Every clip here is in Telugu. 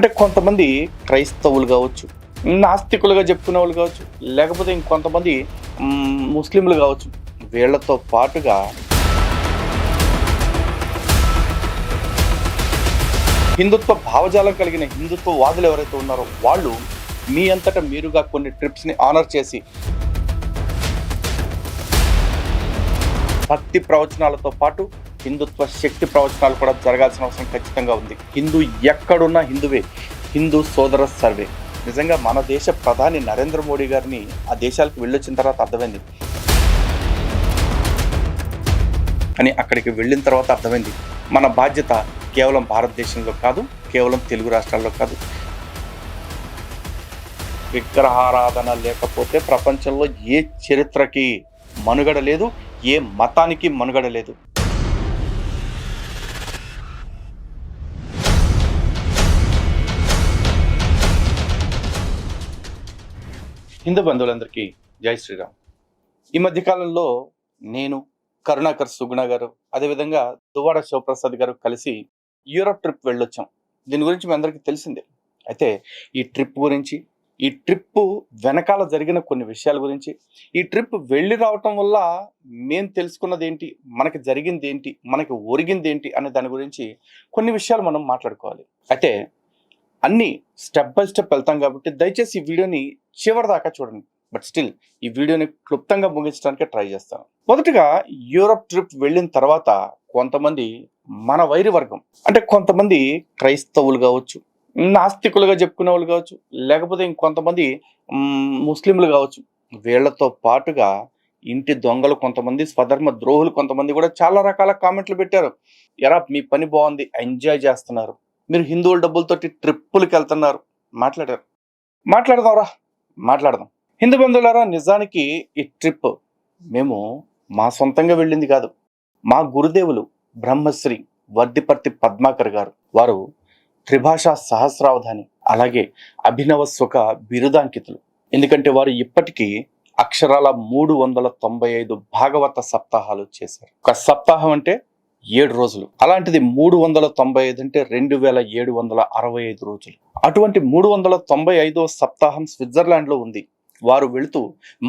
అంటే కొంతమంది క్రైస్తవులు కావచ్చు నాస్తికులుగా చెప్పుకునే వాళ్ళు కావచ్చు లేకపోతే ఇంకొంతమంది ముస్లింలు కావచ్చు వీళ్ళతో పాటుగా హిందుత్వ భావజాలం కలిగిన హిందుత్వ వాదులు ఎవరైతే ఉన్నారో వాళ్ళు మీ అంతటా మీరుగా కొన్ని ట్రిప్స్ని ఆనర్ చేసి భక్తి ప్రవచనాలతో పాటు హిందుత్వ శక్తి ప్రవచనాలు కూడా జరగాల్సిన అవసరం ఖచ్చితంగా ఉంది. హిందూ ఎక్కడున్నా హిందువే. హిందూ సోదర సర్వే. నిజంగా మన దేశ ప్రధాని నరేంద్ర మోడీ గారిని ఆ దేశాలకు వెళ్ళొచ్చిన తర్వాత అర్థమైంది. అని అక్కడికి వెళ్ళిన తర్వాత అర్థమైంది. మన బాధ్యత కేవలం భారతదేశంలో కాదు కేవలం తెలుగు రాష్ట్రాల్లో కాదు. విగ్రహారాధన లేకపోతే ప్రపంచంలో ఏ చరిత్రకి మనుగడ లేదు ఏ మతానికి మనుగడ లేదు. హిందూ బంధువులందరికీ జై శ్రీరామ్. ఈ మధ్య కాలంలో నేను కరుణాకర్ సుగుణ గారు అదేవిధంగా దువ్వాడ శివప్రసాద్ గారు కలిసి యూరప్ ట్రిప్ వెళ్ళొచ్చాం. దీని గురించి మీ అందరికీ తెలిసిందే. అయితే ఈ ట్రిప్ గురించి ఈ ట్రిప్ వెనకాల జరిగిన కొన్ని విషయాల గురించి ఈ ట్రిప్ వెళ్ళి రావటం వల్ల మేము తెలుసుకున్నది ఏంటి మనకి జరిగింది ఏంటి మనకి ఒరిగింది ఏంటి అనే దాని గురించి కొన్ని విషయాలు మనం మాట్లాడుకోవాలి. అయితే అన్ని స్టెప్ బై స్టెప్ వెళ్తాం కాబట్టి దయచేసి ఈ వీడియోని చివరి దాకా చూడండి. బట్ స్టిల్ ఈ వీడియోని క్లుప్తంగా ముగించడానికి ట్రై చేస్తాను. మొదటగా యూరప్ ట్రిప్ వెళ్ళిన తర్వాత కొంతమంది మన వైరి వర్గం అంటే కొంతమంది క్రైస్తవులు కావచ్చు నాస్తికులుగా చెప్పుకునే వాళ్ళు కావచ్చు లేకపోతే ఇంకొంతమంది ముస్లింలు కావచ్చు వీళ్ళతో పాటుగా ఇంటి దొంగలు కొంతమంది స్వధర్మ ద్రోహులు కొంతమంది కూడా చాలా రకాల కామెంట్లు పెట్టారు. ఎరా మీ పని బాగుంది ఎంజాయ్ చేస్తున్నారు. మీరు హిందువుల డబ్బులతోటి ట్రిప్పులకి వెళ్తున్నారు. మాట్లాడారు. మాట్లాడదాంరా. మాట్లాడదాం. హిందూ బంధువులారా నిజానికి ఈ ట్రిప్ మేము మా సొంతంగా వెళ్ళింది కాదు. మా గురుదేవులు బ్రహ్మశ్రీ వర్దిపర్తి పద్మాకర్ గారు వారు త్రిభాషా సహస్రావధాని అలాగే అభినవ సుఖ బిరుదాంకితులు. ఎందుకంటే వారు ఇప్పటికీ అక్షరాల మూడు వందల తొంభై ఐదు భాగవత సప్తాహాలు చేశారు. ఒక సప్తాహం అంటే ఏడు రోజులు. అలాంటిది మూడు వందల తొంభై ఐదు అంటే రెండు వేల ఏడు వందల అరవై ఐదు రోజులు. అటువంటి మూడు వందల తొంభై ఐదో సప్తాహం స్విట్జర్లాండ్లో ఉంది. వారు వెళుతూ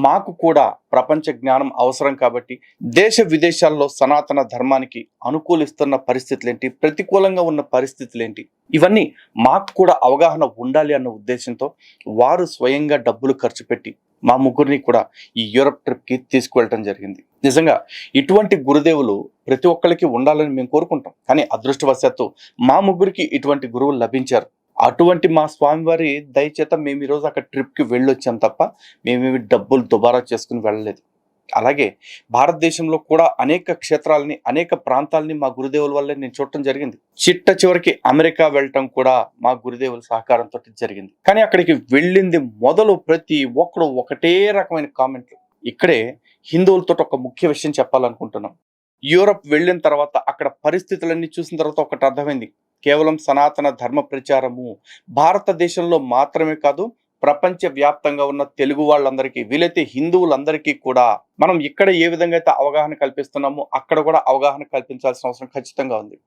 మాకు కూడా ప్రపంచ జ్ఞానం అవసరం కాబట్టి దేశ విదేశాల్లో సనాతన ధర్మానికి అనుకూలిస్తున్న పరిస్థితులేంటి? ప్రతికూలంగా ఉన్న పరిస్థితులేంటి? ఇవన్నీ మాకు కూడా అవగాహన ఉండాలి అన్న ఉద్దేశంతో వారు స్వయంగా డబ్బులు ఖర్చు పెట్టి మా ముగ్గురిని కూడా ఈ యూరప్ ట్రిప్కి తీసుకువెళ్ళటం జరిగింది. నిజంగా ఇటువంటి గురుదేవులు ప్రతి ఒక్కరికి ఉండాలని మేము కోరుకుంటాం. కానీ అదృష్టవశాత్తు మా ముగ్గురికి ఇటువంటి గురువులు లభించారు. అటువంటి మా స్వామివారి దయచేత మేము ఈరోజు అక్కడ ట్రిప్కి వెళ్ళొచ్చాం తప్ప మేమేమి డబ్బులు దుబారా చేసుకుని వెళ్ళలేదు. అలాగే భారతదేశంలో కూడా అనేక క్షేత్రాలని అనేక ప్రాంతాలని మా గురుదేవుల వల్లే నేను చూడటం జరిగింది. చిట్ట చివరికి అమెరికా వెళ్ళటం కూడా మా గురుదేవుల సహకారంతో జరిగింది. కానీ అక్కడికి వెళ్ళింది మొదలు ప్రతి ఒక్కడు ఒకటే రకమైన కామెంట్లు. ఇక్కడే హిందువులతో ఒక ముఖ్య విషయం చెప్పాలనుకుంటున్నాం. యూరప్ వెళ్ళిన తర్వాత అక్కడ పరిస్థితులన్నీ చూసిన తర్వాత ఒకటి అర్థమైంది. కేవలం సనాతన ధర్మ ప్రచారము భారతదేశంలో మాత్రమే కాదు ప్రపంచ వ్యాప్తంగా ఉన్న తెలుగు వాళ్ళందరికీ వీలైతే హిందువులందరికీ కూడా మనం ఇక్కడ ఏ విధంగా అయితే అవగాహన కల్పిస్తున్నామో అక్కడ కూడా అవగాహన కల్పించాల్సిన అవసరం ఖచ్చితంగా ఉంది.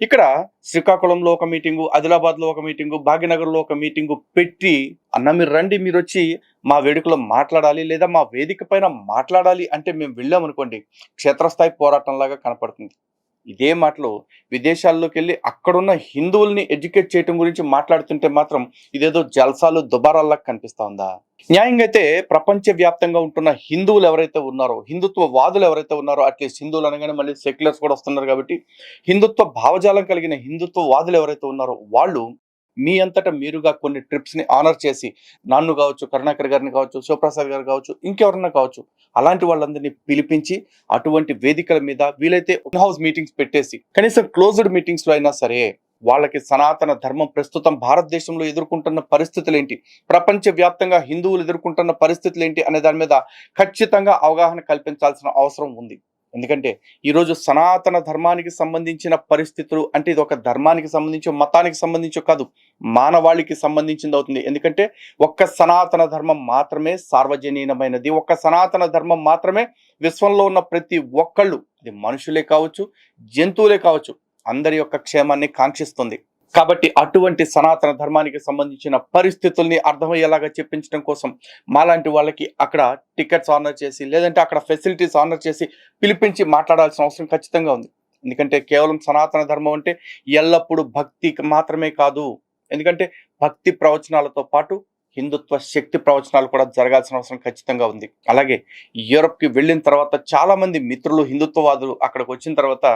ఇక్కడ శ్రీకాకుళంలో ఒక మీటింగు ఆదిలాబాద్లో ఒక మీటింగు భాగ్యనగర్లో ఒక మీటింగు పెట్టి అన్న మీరు రండి మీరు వచ్చి మా వేడుకలో మాట్లాడాలి లేదా మా వేదిక పైన మాట్లాడాలి అంటే మేము వెళ్ళామనుకోండి క్షేత్రస్థాయి పోరాటం లాగా కనపడుతుంది. ఇదే మాటలు విదేశాల్లోకి వెళ్ళి అక్కడున్న హిందువుల్ని ఎడ్యుకేట్ చేయటం గురించి మాట్లాడుతుంటే మాత్రం ఇదేదో జల్సాలు దుబారాల్లా కనిపిస్తా ఉందా? న్యాయంగా అయితే ప్రపంచ వ్యాప్తంగా ఉంటున్న హిందువులు ఎవరైతే ఉన్నారో హిందుత్వ వాదులు ఎవరైతే ఉన్నారో అట్లీస్ట్ హిందువులు అనగానే మళ్ళీ సెక్యులర్స్ కూడా వస్తున్నారు కాబట్టి హిందుత్వ భావజాలం కలిగిన హిందుత్వ వాదులు ఎవరైతే ఉన్నారో వాళ్ళు మీ అంతటా మీరుగా కొన్ని ట్రిప్స్ని ఆనర్ చేసి నన్ను కావచ్చు కరుణాకర్ గారిని కావచ్చు శివప్రసాద్ గారు కావచ్చు ఇంకెవరన్నా కావచ్చు అలాంటి వాళ్ళందరినీ పిలిపించి అటువంటి వేదికల మీద వీలైతే హౌస్ మీటింగ్స్ పెట్టేసి కనీసం క్లోజ్డ్ మీటింగ్స్లో అయినా సరే వాళ్ళకి సనాతన ధర్మం ప్రస్తుతం భారతదేశంలో ఎదుర్కొంటున్న పరిస్థితులు ఏంటి? ప్రపంచ వ్యాప్తంగా హిందువులు ఎదుర్కొంటున్న పరిస్థితులు ఏంటి? అనే దాని మీద ఖచ్చితంగా అవగాహన కల్పించాల్సిన అవసరం ఉంది. ఎందుకంటే ఈరోజు సనాతన ధర్మానికి సంబంధించిన పరిస్థితులు అంటే ఇది ఒక ధర్మానికి సంబంధించి మతానికి సంబంధించి కాదు మానవాళికి సంబంధించింది అవుతుంది. ఎందుకంటే ఒక్క సనాతన ధర్మం మాత్రమే సార్వజనీనమైనది. ఒక్క సనాతన ధర్మం మాత్రమే విశ్వంలో ఉన్న ప్రతి ఒక్కళ్ళు అది మనుషులే కావచ్చు జంతువులే కావచ్చు అందరి యొక్క క్షేమాన్ని కాంక్షిస్తుంది. కాబట్టి అటువంటి సనాతన ధర్మానికి సంబంధించిన పరిస్థితుల్ని అర్థమయ్యేలాగా చెప్పించడం కోసం మాలాంటి వాళ్ళకి అక్కడ టికెట్స్ ఆనర్ చేసి లేదంటే అక్కడ ఫెసిలిటీస్ ఆనర్ చేసి పిలిపించి మాట్లాడాల్సిన అవసరం ఖచ్చితంగా ఉంది. ఎందుకంటే కేవలం సనాతన ధర్మం అంటే ఎల్లప్పుడూ భక్తికి మాత్రమే కాదు. ఎందుకంటే భక్తి ప్రవచనాలతో పాటు హిందుత్వ శక్తి ప్రవచనాలు కూడా జరగాల్సిన అవసరం ఖచ్చితంగా ఉంది. అలాగే యూరప్కి వెళ్ళిన తర్వాత చాలామంది మిత్రులు హిందుత్వవాదులు అక్కడికి వచ్చిన తర్వాత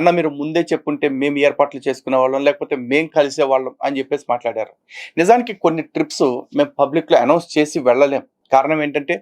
అన్న మీరు ముందే చెప్పుంటే మేము ఏర్పాట్లు చేసుకునే వాళ్ళం లేకపోతే మేము కలిసే వాళ్ళం అని చెప్పేసి మాట్లాడారు. నిజానికి కొన్ని ట్రిప్స్ మేము పబ్లిక్లో అనౌన్స్ చేసి వెళ్ళలేం. కారణం ఏంటంటే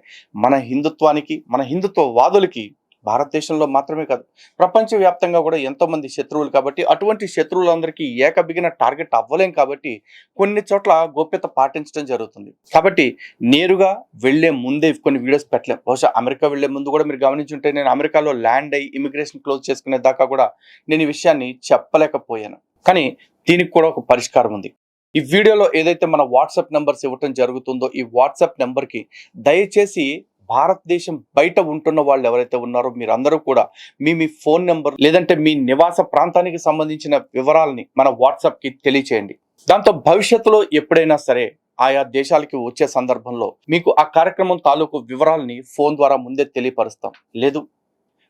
మన హిందుత్వానికి మన హిందుత్వ వాదులకి భారతదేశంలో మాత్రమే కాదు ప్రపంచవ్యాప్తంగా కూడా ఎంతో మంది శత్రువులు కాబట్టి అటువంటి శత్రువులందరికీ ఏకబిగిన టార్గెట్ అవ్వలేం కాబట్టి కొన్ని చోట్ల గోప్యత పాటించడం జరుగుతుంది. కాబట్టి నేరుగా వెళ్ళే ముందే కొన్ని వీడియోస్ పెట్టలేం. బహుశా అమెరికా వెళ్ళే ముందు కూడా మీరు గమనించుంటే నేను అమెరికాలో ల్యాండ్ అయ్యి ఇమిగ్రేషన్ క్లోజ్ చేసుకునే దాకా కూడా నేను ఈ విషయాన్ని చెప్పలేకపోయాను. కానీ దీనికి కూడా ఒక పరిష్కారం ఉంది. ఈ వీడియోలో ఏదైతే మన వాట్సాప్ నెంబర్స్ ఇవ్వటం జరుగుతుందో ఈ వాట్సాప్ నెంబర్కి దయచేసి భారతదేశం బయట ఉంటున్న వాళ్ళు ఎవరైతే ఉన్నారో మీరందరూ కూడా మీ మీ ఫోన్ నెంబర్ లేదంటే మీ నివాస ప్రాంతానికి సంబంధించిన వివరాలని మన వాట్సాప్కి తెలియచేయండి. దాంతో భవిష్యత్తులో ఎప్పుడైనా సరే ఆయా దేశాలకి వచ్చే సందర్భంలో మీకు ఆ కార్యక్రమం తాలూకు వివరాలని ఫోన్ ద్వారా ముందే తెలియపరుస్తాం. లేదు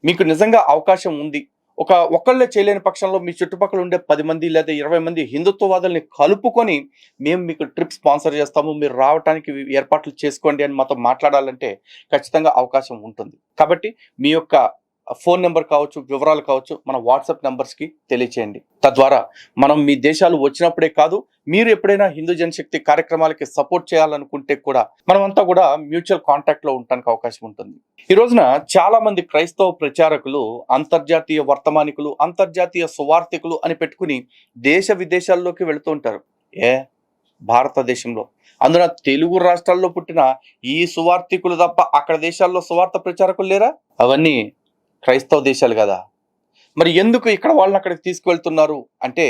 మీకు నిజంగా అవకాశం ఉంది ఒక ఒకళ్ళే చేయలేని పక్షంలో మీ చుట్టుపక్కల ఉండే పది మంది లేదా ఇరవై మంది హిందుత్వవాదుల్ని కలుపుకొని మేము మీకు ట్రిప్ స్పాన్సర్ చేస్తాము మీరు రావడానికి ఏర్పాట్లు చేసుకోండి అని మాతో మాట్లాడాలంటే ఖచ్చితంగా అవకాశం ఉంటుంది. కాబట్టి మీ యొక్క ఫోన్ నెంబర్ కావచ్చు వివరాలు కావచ్చు మన వాట్సాప్ నెంబర్స్కి తెలియచేయండి. తద్వారా మనం మీ దేశాలు వచ్చినప్పుడే కాదు మీరు ఎప్పుడైనా హిందూ జనశక్తి కార్యక్రమాలకి సపోర్ట్ చేయాలనుకుంటే కూడా మనమంతా కూడా మ్యూచువల్ కాంటాక్ట్లో ఉండడానికి అవకాశం ఉంటుంది. ఈ రోజున చాలా మంది క్రైస్తవ ప్రచారకులు అంతర్జాతీయ వర్తమానికులు అంతర్జాతీయ సువార్థికులు అని పెట్టుకుని దేశ విదేశాల్లోకి వెళుతూ ఉంటారు. ఏ? భారతదేశంలో. అందున తెలుగు రాష్ట్రాల్లో పుట్టిన ఈ సువార్థికులు తప్ప అక్కడ దేశాల్లో సువార్త ప్రచారకులు లేరా? అవన్నీ క్రైస్తవ దేశాలు కదా. మరి ఎందుకు ఇక్కడ వాళ్ళని అక్కడికి తీసుకువెళ్తున్నారు? అంటే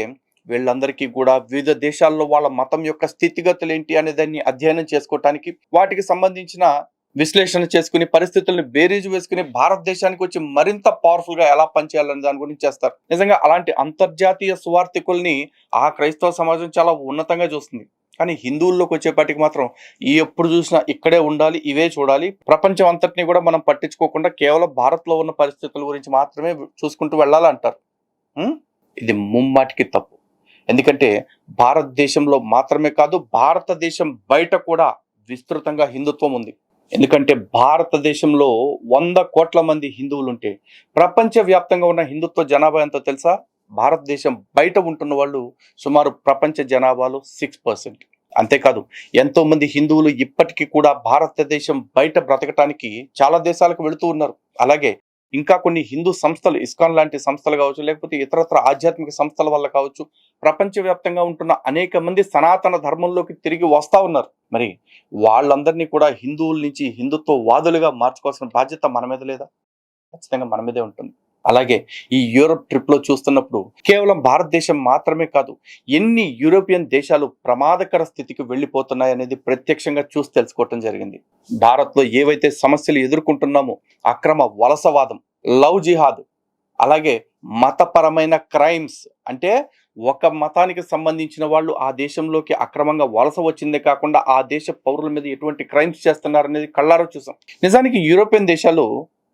వీళ్ళందరికీ కూడా వివిధ దేశాల్లో వాళ్ళ మతం యొక్క స్థితిగతులు ఏంటి అనే దాన్ని అధ్యయనం చేసుకోవటానికి వాటికి సంబంధించిన విశ్లేషణ చేసుకుని పరిస్థితుల్ని బేరీజు వేసుకుని భారతదేశానికి వచ్చి మరింత పవర్ఫుల్గా ఎలా పనిచేయాలనే దాని గురించి చేస్తారు. నిజంగా అలాంటి అంతర్జాతీయ సువార్థికుల్ని ఆ క్రైస్తవ సమాజం చాలా ఉన్నతంగా చూస్తుంది. కానీ హిందువుల్లోకి వచ్చేపాటికి మాత్రం ఈ ఎప్పుడు చూసినా ఇక్కడే ఉండాలి ఇవే చూడాలి. ప్రపంచం అంతటిని కూడా మనం పట్టించుకోకుండా కేవలం భారత్లో ఉన్న పరిస్థితుల గురించి మాత్రమే చూసుకుంటూ వెళ్ళాలంటారు. ఇది ముమ్మాటికి తప్పు. ఎందుకంటే భారతదేశంలో మాత్రమే కాదు భారతదేశం బయట కూడా విస్తృతంగా హిందుత్వం ఉంది. ఎందుకంటే భారతదేశంలో వంద కోట్ల మంది హిందువులుంటే ప్రపంచవ్యాప్తంగా ఉన్న హిందుత్వ జనాభా ఎంతో తెలుసా? భారతదేశం బయట ఉంటున్న వాళ్ళు సుమారు ప్రపంచ జనాభాలో సిక్స్ పర్సెంట్ అంతేకాదు ఎంతో మంది హిందువులు ఇప్పటికీ కూడా భారతదేశం బయట బ్రతకటానికి చాలా దేశాలకు వెళుతూ ఉన్నారు. అలాగే ఇంకా కొన్ని హిందూ సంస్థలు ఇస్కాన్ లాంటి సంస్థలు కావచ్చు లేకపోతే ఇతరత్ర ఆధ్యాత్మిక సంస్థల వల్ల కావచ్చు ప్రపంచవ్యాప్తంగా ఉంటున్న అనేక మంది సనాతన ధర్మంలోకి తిరిగి వస్తా ఉన్నారు. మరి వాళ్ళందరినీ కూడా హిందువుల నుంచి హిందుత్వ వాదులుగా మార్చుకోవాల్సిన బాధ్యత మన మీద లేదా? ఖచ్చితంగా మన మీదే ఉంటుంది. అలాగే ఈ యూరోప్ ట్రిప్లో చూస్తున్నప్పుడు కేవలం భారతదేశం మాత్రమే కాదు ఎన్ని యూరోపియన్ దేశాలు ప్రమాదకర స్థితికి వెళ్ళిపోతున్నాయి అనేది ప్రత్యక్షంగా చూసి తెలుసుకోవటం జరిగింది. భారత్లో ఏవైతే సమస్యలు ఎదుర్కొంటున్నామో అక్రమ వలసవాదం లవ్ జిహాద్ అలాగే మతపరమైన క్రైమ్స్ అంటే ఒక మతానికి సంబంధించిన వాళ్ళు ఆ దేశంలోకి అక్రమంగా వలస వచ్చిందే కాకుండా ఆ దేశ పౌరుల మీద ఎటువంటి క్రైమ్స్ చేస్తున్నారనేది కళ్ళారో చూసాం. నిజానికి యూరోపియన్ దేశాలు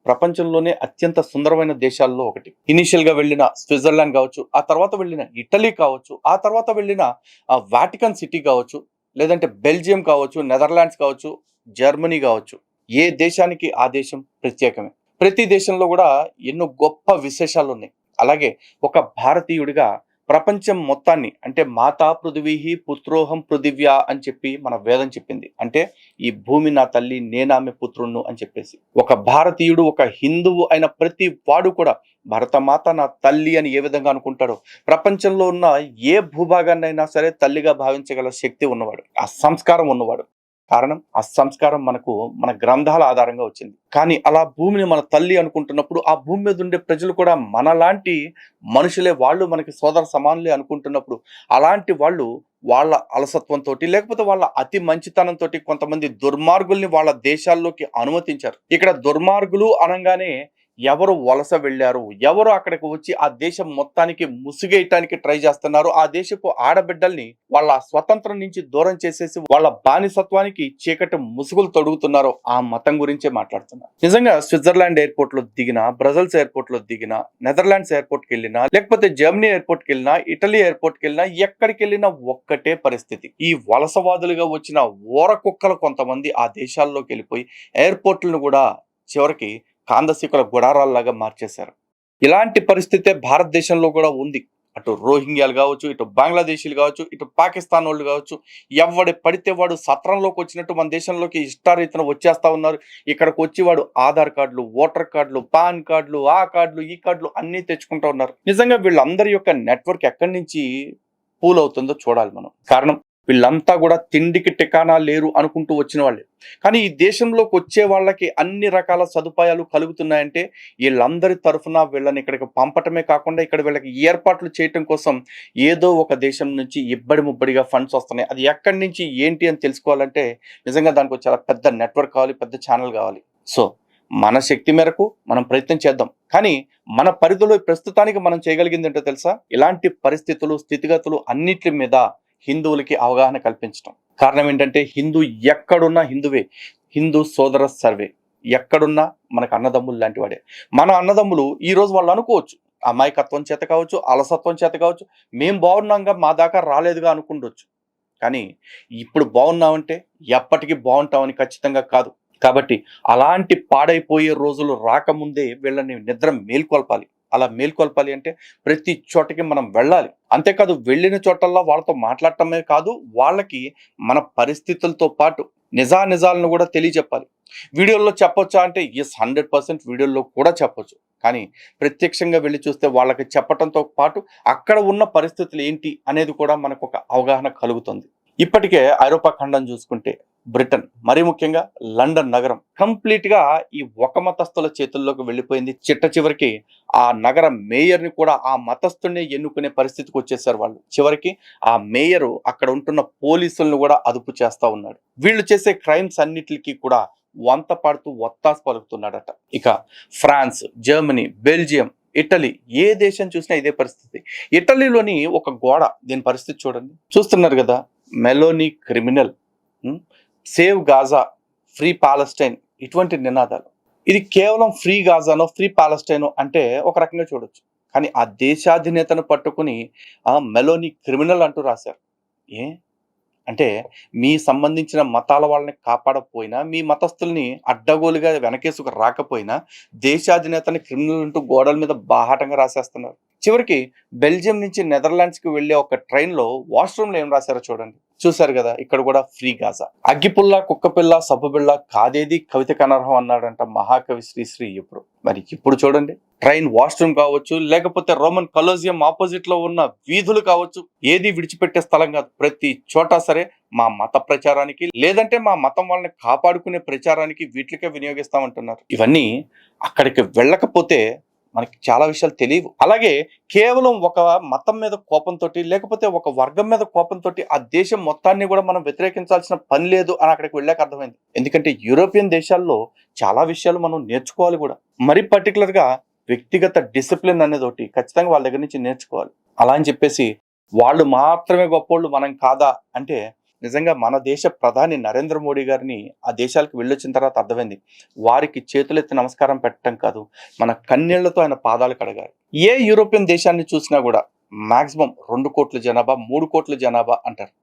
ప్రపంచంలోనే అత్యంత సుందరమైన దేశాల్లో ఒకటి. ఇనీషియల్గా వెళ్ళిన స్విట్జర్లాండ్ కావచ్చు ఆ తర్వాత వెళ్ళిన ఇటలీ కావచ్చు ఆ తర్వాత వెళ్ళిన ఆ, వాటికన్ సిటీ కావచ్చు లేదంటే బెల్జియం కావచ్చు నెదర్లాండ్స్ కావచ్చు జర్మనీ కావచ్చు. ఏ దేశానికి ఆ దేశం ప్రత్యేకమే? ప్రతి దేశంలో కూడా ఎన్నో గొప్ప విశేషాలు ఉన్నాయి అలాగే ఒక భారతీయుడిగా ప్రపంచం మొత్తాన్ని అంటే మాతా పృథివీ పుత్రోహం పృథివ్యా అని చెప్పి మన వేదం చెప్పింది. అంటే ఈ భూమి నా తల్లి నేనామె పుత్రుణ్ణు అని చెప్పేసి. ఒక భారతీయుడు ఒక హిందువు అయిన ప్రతి వాడు కూడా భరతమాత నా తల్లి అని ఏ విధంగా అనుకుంటాడో ప్రపంచంలో ఉన్న ఏ భూభాగాన్నైనా సరే తల్లిగా భావించగల శక్తి ఉన్నవాడు ఆ సంస్కారం ఉన్నవాడు. కారణం ఆ సంస్కారం మనకు మన గ్రంథాల ఆధారంగా వచ్చింది. కానీ అలా భూమిని మన తల్లి అనుకుంటున్నప్పుడు ఆ భూమి మీద ఉండే ప్రజలు కూడా మనలాంటి మనుషులే వాళ్ళు మనకి సోదర సమానులే అనుకుంటున్నప్పుడు అలాంటి వాళ్ళు వాళ్ళ అలసత్వంతో లేకపోతే వాళ్ళ అతి మంచితనంతో కొంతమంది దుర్మార్గుల్ని వాళ్ళ దేశాల్లోకి అనుమతించారు. ఇక్కడ దుర్మార్గులు అనగానే ఎవరు వలస వెళ్ళారు? ఎవరు అక్కడికి వచ్చి ఆ దేశం మొత్తానికి ముసుగేయటానికి ట్రై చేస్తున్నారు? ఆ దేశపు ఆడబిడ్డల్ని వాళ్ళ స్వతంత్రం నుంచి దూరం చేసేసి వాళ్ళ బానిసత్వానికి చీకటి ముసుగులు తొడుగుతున్నారో. ఆ మతం గురించే మాట్లాడుతున్నారు. నిజంగా స్విట్జర్లాండ్ ఎయిర్పోర్ట్లో దిగినా బ్రజల్స్ ఎయిర్పోర్ట్లో దిగినా నెదర్లాండ్స్ ఎయిర్పోర్ట్కి వెళ్ళినా లేకపోతే జర్మనీ ఎయిర్పోర్ట్కి వెళ్ళినా ఇటలీ ఎయిర్పోర్ట్కి వెళ్ళినా ఎక్కడికి వెళ్ళినా ఒక్కటే పరిస్థితి. ఈ వలసవాదులుగా వచ్చిన ఓర కుక్కలు కొంతమంది ఆ దేశాల్లోకి వెళ్ళిపోయి ఎయిర్పోర్ట్లను కూడా చివరికి కాందసీకుల గుడారాల్లాగా మార్చేశారు. ఇలాంటి పరిస్థితే భారతదేశంలో కూడా ఉంది. అటు రోహింగ్యాలు కావచ్చు ఇటు బంగ్లాదేశీలు కావచ్చు ఇటు పాకిస్తాన్ వాళ్ళు కావచ్చు ఎవడి పడితే వాడు సత్రంలోకి వచ్చినట్టు మన దేశంలోకి ఇష్టారీతన వచ్చేస్తా ఉన్నారు. ఇక్కడికి వచ్చి వాడు ఆధార్ కార్డులు ఓటర్ కార్డులు పాన్ కార్డులు ఆ కార్డులు ఈ కార్డులు అన్నీ తెచ్చుకుంటూ ఉన్నారు. నిజంగా వీళ్ళందరి యొక్క నెట్వర్క్ ఎక్కడి నుంచి పూల్ అవుతుందో చూడాలి మనం. కారణం వీళ్ళంతా కూడా తిండికి టికానా లేరు అనుకుంటూ వచ్చిన వాళ్ళే. కానీ ఈ దేశంలోకి వచ్చే వాళ్ళకి అన్ని రకాల సదుపాయాలు కలుగుతున్నాయంటే వీళ్ళందరి తరఫున వీళ్ళని ఇక్కడికి పంపటమే కాకుండా ఇక్కడ వీళ్ళకి ఏర్పాట్లు చేయటం కోసం ఏదో ఒక దేశం నుంచి ఇబ్బడి ముబ్బడిగా ఫండ్స్ వస్తున్నాయి. అది ఎక్కడి నుంచి ఏంటి అని తెలుసుకోవాలంటే నిజంగా దానికి చాలా పెద్ద నెట్వర్క్ కావాలి పెద్ద ఛానల్ కావాలి. సో మన శక్తి మేరకు మనం ప్రయత్నం చేద్దాం. కానీ మన పరిధిలో ప్రస్తుతానికి మనం చేయగలిగింది ఏంటో తెలుసా? ఇలాంటి పరిస్థితులు స్థితిగతులు అన్నిటి మీద హిందువులకి అవగాహన కల్పించడం కారణం ఏంటంటే హిందూ ఎక్కడున్నా హిందువే. హిందూ సోదర సర్వే. ఎక్కడున్నా మనకు అన్నదమ్ములు లాంటి వాడే మన అన్నదమ్ములు ఈ రోజు వాళ్ళు అనుకోవచ్చు. అమాయకత్వం చేత కావచ్చు అలసత్వం చేత కావచ్చు మేము బాగున్నాంగా మా దాకా రాలేదుగా అనుకుండొచ్చు. కానీ ఇప్పుడు బాగున్నామంటే ఎప్పటికీ బాగుంటామని ఖచ్చితంగా కాదు. కాబట్టి అలాంటి పాడైపోయే రోజులు రాకముందే వీళ్ళని నిద్ర మేల్కొల్పాలి. అలా మేల్కొల్పాలి అంటే ప్రతి చోటకి మనం వెళ్ళాలి. అంతేకాదు వెళ్ళిన చోటల్లో వాళ్ళతో మాట్లాడటమే కాదు వాళ్ళకి మన పరిస్థితులతో పాటు నిజా నిజాలను కూడా తెలియజెప్పాలి. వీడియోల్లో చెప్పొచ్చా అంటే ఎస్ హండ్రెడ్ పర్సెంట్ వీడియోల్లో కూడా చెప్పొచ్చు. కానీ ప్రత్యక్షంగా వెళ్ళి చూస్తే వాళ్ళకి చెప్పటంతో పాటు అక్కడ ఉన్న పరిస్థితులు ఏంటి అనేది కూడా మనకు ఒక అవగాహన కలుగుతుంది. ఇప్పటికే ఐరోపా ఖండం చూసుకుంటే బ్రిటన్ మరీ ముఖ్యంగా లండన్ నగరం కంప్లీట్గా ఈ ఒక మతస్థుల చేతుల్లోకి వెళ్ళిపోయింది. చిట్ట చివరికి ఆ నగర మేయర్ని కూడా ఆ మతస్థుడిని ఎన్నుకునే పరిస్థితికి వచ్చేసారు వాళ్ళు. చివరికి ఆ మేయరు అక్కడ ఉంటున్న పోలీసులను కూడా అదుపు చేస్తా ఉన్నాడు. వీళ్ళు చేసే క్రైమ్స్ అన్నిటికీ కూడా వంత పాడుతూ ఒత్తాసు పలుకుతున్నాడట. ఇక ఫ్రాన్స్ జర్మనీ బెల్జియం ఇటలీ ఏ దేశం చూసినా ఇదే పరిస్థితి. ఇటలీలోని ఒక గోడ దీని పరిస్థితి చూడండి. చూస్తున్నారు కదా Meloni criminal save Gaza free Palestine ఇటువంటి నినాదాలు. ఇది కేవలం ఫ్రీ గాజానో ఫ్రీ పాలస్టైనో అంటే ఒక రకంగా చూడొచ్చు. కానీ ఆ దేశాధినేతను పట్టుకుని ఆ క్రిమినల్ అంటూ రాశారు. ఏ? అంటే మీ సంబంధించిన మతాల వాళ్ళని కాపాడకపోయినా మీ మతస్థుల్ని అడ్డగోలుగా వెనకేసుకు రాకపోయినా దేశాధినేతని క్రిమినల్ అంటూ గోడల మీద బాహాటంగా రాసేస్తున్నారు. చివరికి బెల్జియం నుంచి నెదర్లాండ్స్కి వెళ్ళే ఒక ట్రైన్లో వాష్రూమ్లో ఏం రాశారో చూడండి. చూశారు కదా ఇక్కడ కూడా ఫ్రీ గాజా. అగ్గిపుల్ల కుక్కపిల్ల సబ్బుబిళ్ళ కాదేది కవిత కనర్హం అన్నాడంట మహాకవి శ్రీశ్రీ ఇప్పుడు. మరి ఇప్పుడు చూడండి. ట్రైన్ వాష్రూమ్ కావచ్చు లేకపోతే రోమన్ కలోజియం ఆపోజిట్లో ఉన్న వీధులు కావచ్చు ఏది విడిచిపెట్టే స్థలం కాదు. ప్రతి చోట సరే మా మత ప్రచారానికి లేదంటే మా మతం వాళ్ళని కాపాడుకునే ప్రచారానికి వీటికే వినియోగిస్తామంటున్నారు. ఇవన్నీ అక్కడికి వెళ్ళకపోతే మనకి చాలా విషయాలు తెలియవు. అలాగే కేవలం ఒక మతం మీద కోపంతో లేకపోతే ఒక వర్గం మీద కోపంతో ఆ దేశం మొత్తాన్ని కూడా మనం వ్యతిరేకించాల్సిన పని లేదు అని అక్కడికి వెళ్ళాక అర్థమైంది. ఎందుకంటే యూరోపియన్ దేశాల్లో చాలా విషయాలు మనం నేర్చుకోవాలి కూడా. మరి పర్టికులర్గా వ్యక్తిగత డిసిప్లిన్ అనేది ఒకటి ఖచ్చితంగా వాళ్ళ దగ్గర నుంచి నేర్చుకోవాలి. అలా అని చెప్పేసి వాళ్ళు మాత్రమే గొప్పోళ్ళు మనం కాదా అంటే నిజంగా మన దేశ ప్రధాని నరేంద్ర మోడీ గారిని ఆ దేశాలకు వెళ్ళొచ్చిన తర్వాత అర్థమైంది. వారికి చేతులెత్తి నమస్కారం పెట్టడం కాదు మన కన్నీళ్ళతో ఆయన పాదాలు కడగాలి. ఏ యూరోపియన్ దేశాన్ని చూసినా కూడా మాక్సిమం రెండు కోట్ల జనాభా మూడు కోట్ల జనాభా అంటారు.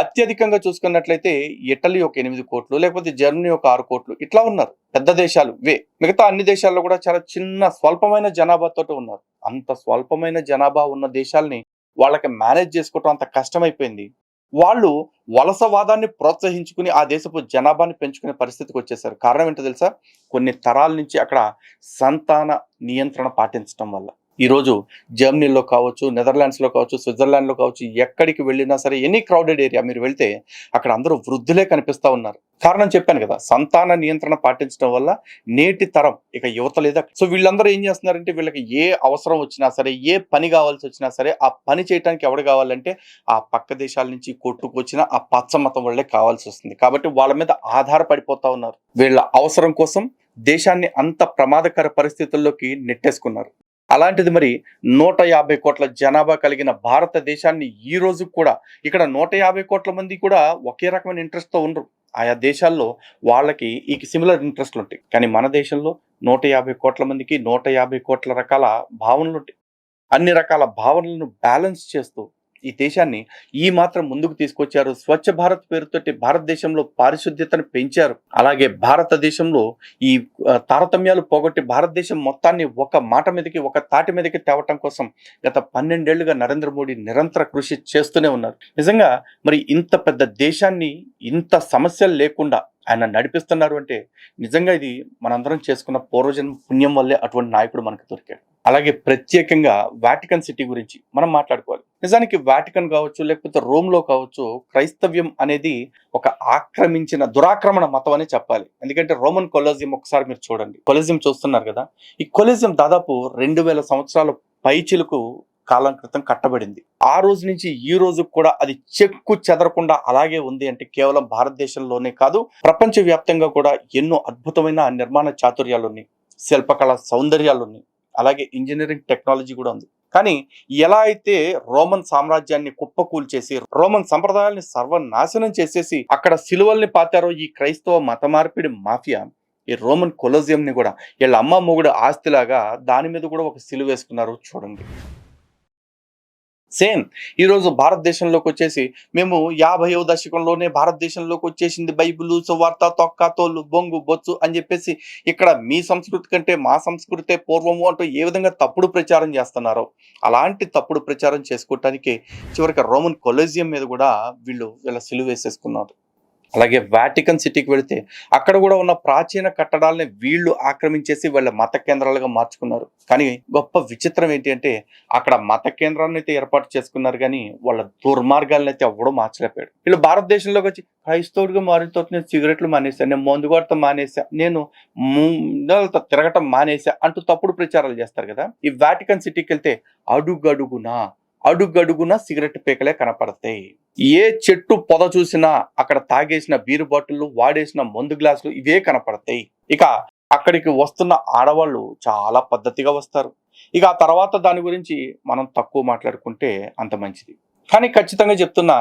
అత్యధికంగా చూసుకున్నట్లయితే ఇటలీ ఒక ఎనిమిది కోట్లు లేకపోతే జర్మనీ ఒక ఆరు కోట్లు ఇట్లా ఉన్నారు. పెద్ద దేశాలు వే. మిగతా అన్ని దేశాల్లో కూడా చాలా చిన్న స్వల్పమైన జనాభాతో ఉన్నారు. అంత స్వల్పమైన జనాభా ఉన్న దేశాల్ని వాళ్ళకి మేనేజ్ చేసుకోవటం అంత కష్టమైపోయింది. వాళ్ళు వలసవాదాన్ని ప్రోత్సహించుకుని ఆ దేశపు జనాభాని పెంచుకునే పరిస్థితికి వచ్చేసారు. కారణం ఏంటో తెలుసా? కొన్ని తరాల నుంచి అక్కడ సంతాన నియంత్రణ పాటించడం వల్ల. ఈరోజు జర్మనీలో కావచ్చు నెదర్లాండ్స్లో కావచ్చు స్విట్జర్లాండ్లో కావచ్చు ఎక్కడికి వెళ్ళినా సరే ఎనీ క్రౌడెడ్ ఏరియా మీరు వెళ్తే అక్కడ అందరూ వృద్ధులే కనిపిస్తూ ఉన్నారు. కారణం చెప్పాను కదా సంతాన నియంత్రణ పాటించడం వల్ల నేటి తరం ఇక యువత లేదా. సో వీళ్ళందరూ ఏం చేస్తున్నారంటే వీళ్ళకి ఏ అవసరం వచ్చినా సరే ఏ పని కావాల్సి వచ్చినా సరే ఆ పని చేయడానికి ఎవడు కావాలంటే ఆ పక్క దేశాల నుంచి కొట్టుకొచ్చిన ఆ పచ్చ మతం వాళ్ళే కావాల్సి వస్తుంది. కాబట్టి వాళ్ళ మీద ఆధారపడిపోతా ఉన్నారు. వీళ్ళ అవసరం కోసం దేశాన్ని అంత ప్రమాదకర పరిస్థితుల్లోకి నెట్టేసుకున్నారు. అలాంటిది మరి నూట యాభై కోట్ల జనాభా కలిగిన భారతదేశాన్ని ఈ రోజు కూడా ఇక్కడ నూట యాభై కోట్ల మంది కూడా ఒకే రకమైన ఇంట్రెస్ట్తో ఉండరు. ఆయా దేశాల్లో వాళ్ళకి ఈ సిమిలర్ ఇంట్రెస్ట్లు ఉంటాయి. కానీ మన దేశంలో నూట యాభై కోట్ల మందికి నూట యాభై కోట్ల రకాల భావనలు ఉంటాయి. అన్ని రకాల భావనలను బ్యాలెన్స్ చేస్తూ ఈ దేశాన్ని ఈ మాత్రం ముందుకు తీసుకొచ్చారు. స్వచ్ఛ భారత్ పేరుతోటి భారతదేశంలో పారిశుద్ధ్యతను పెంచారు. అలాగే భారతదేశంలో ఈ తారతమ్యాలు పోగొట్టి భారతదేశం మొత్తాన్ని ఒక మాట మీదకి ఒక తాటి మీదకి తేవటం కోసం గత పన్నెండేళ్ళుగా నరేంద్ర మోడీ నిరంతర కృషి చేస్తూనే ఉన్నారు. నిజంగా మరి ఇంత పెద్ద దేశాన్ని ఇంత సమస్యలు లేకుండా ఆయన నడిపిస్తున్నారు అంటే నిజంగా ఇది మనందరం చేసుకున్న పూర్వజన్మ పుణ్యం వల్లే అటువంటి నాయకుడు మనకు దొరికాడు. అలాగే ప్రత్యేకంగా వాటికన్ సిటీ గురించి మనం మాట్లాడుకోవాలి. నిజానికి వాటికన్ కావచ్చు లేకపోతే రోమ్లో కావచ్చు క్రైస్తవ్యం అనేది ఒక ఆక్రమించిన దురాక్రమణ మతం అని చెప్పాలి. ఎందుకంటే రోమన్ కొలజియం ఒకసారి మీరు చూడండి. కొలజియం చూస్తున్నారు కదా? ఈ కొలజియం దాదాపు రెండు వేల సంవత్సరాల పైచిలకు కాలం క్రితం కట్టబడింది. ఆ రోజు నుంచి ఈ రోజు కూడా అది చెక్కు చెదరకుండా అలాగే ఉంది అంటే కేవలం భారతదేశంలోనే కాదు ప్రపంచ వ్యాప్తంగా కూడా ఎన్నో అద్భుతమైన నిర్మాణ చాతుర్యాలు ఉన్నాయి శిల్పకళ సౌందర్యాలు ఉన్నాయి అలాగే ఇంజనీరింగ్ టెక్నాలజీ కూడా ఉంది. కానీ ఎలా అయితే రోమన్ సామ్రాజ్యాన్ని కుప్పకూల్చేసి రోమన్ సంప్రదాయాల్ని సర్వనాశనం చేసేసి అక్కడ సిలువల్ని పాతారో ఈ క్రైస్తవ మత మార్పిడి మాఫియా ఈ రోమన్ కొలోజియంని కూడా వీళ్ళ అమ్మ మొగుడు ఆస్తిలాగా దాని మీద కూడా ఒక సిలువ వేసుకున్నారు చూడండి. సేమ్. ఈరోజు భారతదేశంలోకి వచ్చేసి మేము యాభైవ దశకంలోనే భారతదేశంలోకి వచ్చేసింది. బైబిల్ సువార్త తొక్క తోలు బొంగు బొచ్చు అని చెప్పేసి ఇక్కడ మీ సంస్కృతి కంటే మా సంస్కృతే పూర్వము అంటూ ఏ విధంగా తప్పుడు ప్రచారం చేస్తున్నారో అలాంటి తప్పుడు ప్రచారం చేసుకోవటానికి చివరికి రోమన్ కొలేజియం మీద కూడా వీళ్ళు వీళ్ళ సిలువేసేసుకున్నారు అలాగే వాటికన్ సిటీకి వెళితే అక్కడ కూడా ఉన్న ప్రాచీన కట్టడాలని వీళ్ళు ఆక్రమించేసి వాళ్ళ మత కేంద్రాలుగా మార్చుకున్నారు. కానీ గొప్ప విచిత్రం ఏంటి అంటే అక్కడ మత కేంద్రాన్ని అయితే ఏర్పాటు చేసుకున్నారు కానీ వాళ్ళ దుర్మార్గాలను అయితే ఎవడో మార్చలేకపోయాడు. వీళ్ళు భారతదేశంలోకి వచ్చి క్రైస్తవుడిగా మారితో నేను సిగరెట్లు మానేసా నేను మందు కొడతా మానేశా నేను ముందలతో తిరగటం మానేశా అంటూ తప్పుడు ప్రచారాలు చేస్తారు కదా. ఈ వాటికన్ సిటీకి వెళ్తే అడుగడుగునా అడుగడుగున సిగరెట్ పీకలే కనపడతాయి. ఏ చెట్టు పొద చూసినా అక్కడ తాగేసిన బీరు బాటిల్లు వాడేసిన మందు గ్లాసులు ఇవే కనపడతాయి. ఇక అక్కడికి వస్తున్న ఆడవాళ్ళు చాలా పద్ధతిగా వస్తారు. ఇక ఆ తర్వాత దాని గురించి మనం తక్కువ మాట్లాడుకుంటే అంత మంచిది. కానీ ఖచ్చితంగా చెప్తున్న